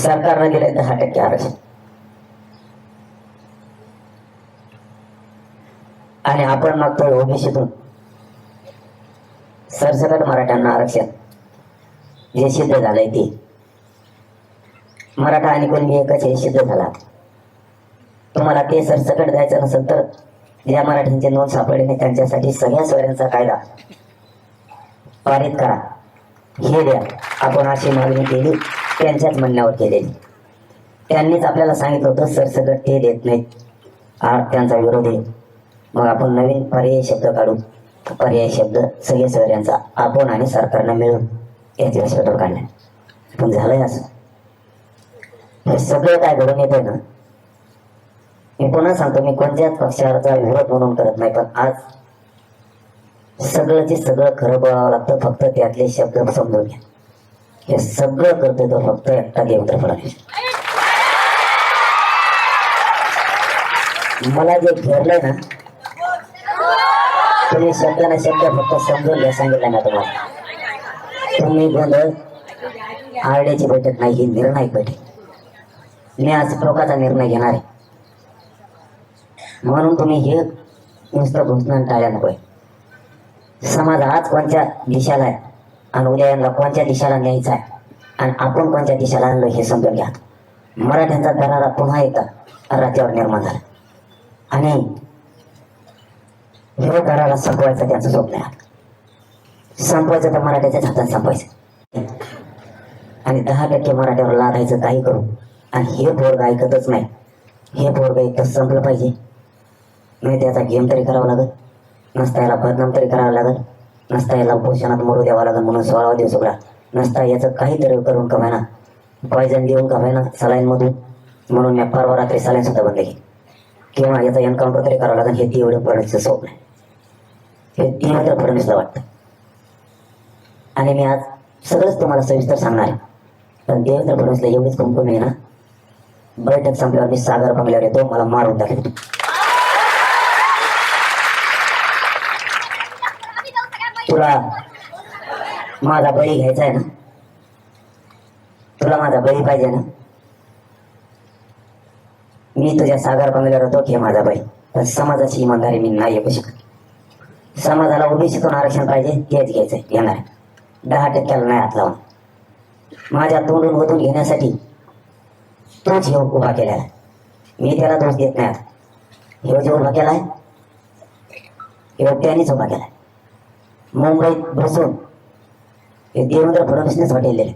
सरकारनं दिलंय दहा टक्के आरक्षण. आणि आपण मागतोय ओबीसीतून. सरसकट मराठ्यांना आरक्षण. जे सिद्ध झालंय ते. मराठा आणि कोणी एकच हे सिद्ध झाला. तुम्हाला ते सरसकट द्यायचं नसेल तर ज्या मराठ्यांचे नोंद सापडले नाही त्यांच्यासाठी सगळ्या सोयऱ्यांचा कायदा पारित करा. हे द्या. आपण अशी मागणी केली. त्यांच्याच म्हणण्यावर केलेली. त्यांनीच आपल्याला सांगितलं होतं सरसकट ते देत नाहीत. आठ त्यांचा विरोध आहे. मग आपण नवीन पर्यायी शब्द काढू. पर्यायी शब्द सगळे सोयऱ्यांचा आपण आणि सरकारनं मिळून याचे हॉस्पिटल काढले पण झालंय असं. हे सगळं काय घडून येतंय ना? मी पुन्हा सांगतो मी कोणत्याच पक्षाचा विरोध म्हणून करत नाही पण आज सगळं जे सगळं खरं बोलावं लागतं फक्त त्यातले शब्द समजून घ्या. हे सगळं करतोय तो फक्त एकटा देवेंद्र फडणवीस मला जे घेरलंय ना तुम्ही शब्द ना शब्द फक्त समजून घ्या सांगितलं ना तुम्हाला. तुम्ही गोंधळ आरड्याची बैठक नाही ही निर्णायक बैठक. मी आज टोकाचा निर्णय घेणार आहे. म्हणून तुम्ही हे नुसतं घुसणं टाळ्या नकोय. समाज आज कोणत्या दिशाला आहे? आणि उद्या यांना कोणत्या दिशेला न्यायचा आहे? आणि आपण कोणत्या दिशेला आणलो हे समजून घ्या. मराठ्यांचा दरारा पुन्हा एकदा राज्यावर निर्माण झाला. आणि हे दराला संपवायचं त्यांचं स्वप्न आहे. संपवायचं तर मराठ्याच्याच हातात संपवायचं. आणि दहा टक्के मराठ्यावर लादायचं काही करू. आणि हे पोरग ऐकतच नाही. हे पोरग एकतर संपलं पाहिजे. नाही त्याचा गेम तरी करावा लागत नसता याला बदनाम तरी करावं लागत नसता याला उपोषणात मरू द्यावा लागेल म्हणून सोळावा दिवस उघडा. नसता याचं काहीतरी करून कमायना पॉयझन देऊन कमायना सलाईनमधून? म्हणून मी परवा रात्री सलाईन सुद्धा बंद केली. किंवा याचा एन्काउंटर तरी करावं लागेल हे तीव्र फडणवीसचं स्वप्न आहे. हे मात्र फडणवीसला वाटतं. आणि मी आज सगळंच तुम्हाला सविस्तर सांगणार आहे. पण देवेंद्र फडणवीसला एवढीच कुंकुम आहे ना बैठक संपल्यावर मी सागर बंगल्यावर येतो मला मारून टाकेल. तुला माझा बळी घ्यायचा आहे ना? तुला माझा बळी पाहिजे ना? मी तुझ्या सागर बंगल्यावर होतो की माझा बळी. पण समाजाची इमानदारी मी नाही येऊ शकत समाजाला ओबीसीतून आरक्षण पाहिजे तेच घ्यायचंय येणार दहा टक्क्याला नाही हात लावून. माझ्या तोंडून ओतून घेण्यासाठी तोच हे उभा केलेला आहे. मी त्याला दोष देत नाही हे जो उभा केलाय हे त्यानेच उभा केलाय. मुंबईत बसून हे देवेंद्र फडणवीसनेच हटवलेले.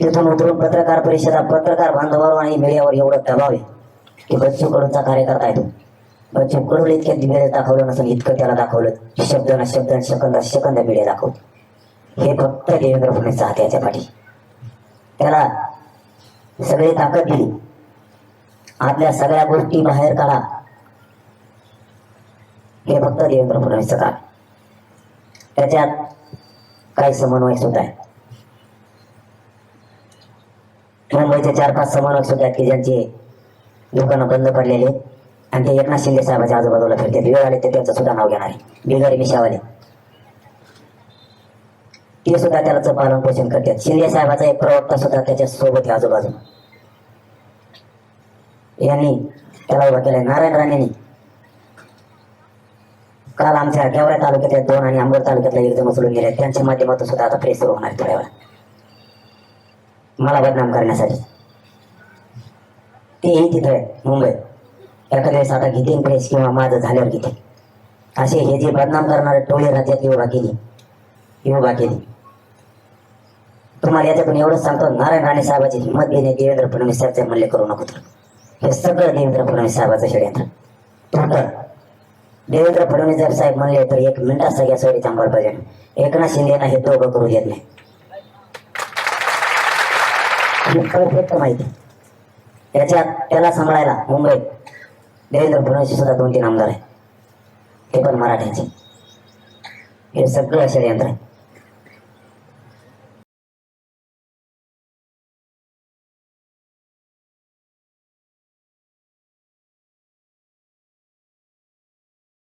तिथून उतरून पत्रकार परिषदा पत्रकार बांधवावर आणि मीडियावर एवढं दबाव आहे की बच्चू कडूंचा कार्यकर्ता आहे तो. बच्चू कडून इतक्या मीडिया दाखवलं नसेल इतकं त्याला दाखवलं. शब्द ना शब्द सेकंद शकंद मीडिया दाखवत हे फक्त देवेंद्र फडणवीसचा हात याच्या पाठी. त्याला सगळी ताकद दिली. आपल्या सगळ्या गोष्टी बाहेर काढा. हे फक्त देवेंद्र फडणवीसचं काम त्याच्यात काही समन्वय सुद्धा आहे. मुंबईचे चार पाच समन्वय सुद्धा आहेत की ज्यांचे दुकानं बंद पडलेले आणि ते एकनाथ शिंदे साहेबांच्या आजूबाजूला फिरतात. वेळ आले ते त्यांचं सुद्धा नाव घेणार आहे. बिगारी मिशावाले. ते सुद्धा त्याला पालन पोषण करतात. शिंदे साहेबाचा एक प्रवक्ता सुद्धा त्याच्या सोबत आहे आजूबाजूला. यांनी त्याला उभा केलाय. नारायण राणेंनी काल आमच्या गेवरा तालुक्यातल्या दोन आणि अंबड तालुक्यातला एक जण उचलून गेले. त्यांच्या माध्यमातून सुद्धा आता प्रेस सुरू होणार थोड्या वेळा मला बदनाम करण्यासाठी. तेही तिथं आहे मुंबईत एखाद्या वेळेस आता घेतील प्रेस किंवा माझं झाल्यावर घेते. असे हे जे बदनाम करणारे टोळे राज्यात उभा केली. ही उभा केली. तुम्हाला याच्यातून एवढंच सांगतो नारायण राणे साहेबाची हिंमत घेणे देवेंद्र फडणवीस साहेबचे म्हणले करू नको तर. हे सगळं देवेंद्र फडणवीस साहेबाचं षडयंत्र. टोटल देवेंद्र फडणवीस जर साहेब म्हणले तर एक मिनिटात सगळ्या सोयी थांबायला पाहिजे. एकनाथ शिंदेना हे दोघं करू देत नाही. परफेक्ट माहिती. त्याच्यात त्याला सांभाळायला मुंबईत देवेंद्र फडणवीस सुद्धा दोन तीन आमदार आहे ते पण मराठ्यांचे. हे सगळं षडयंत्र आहे.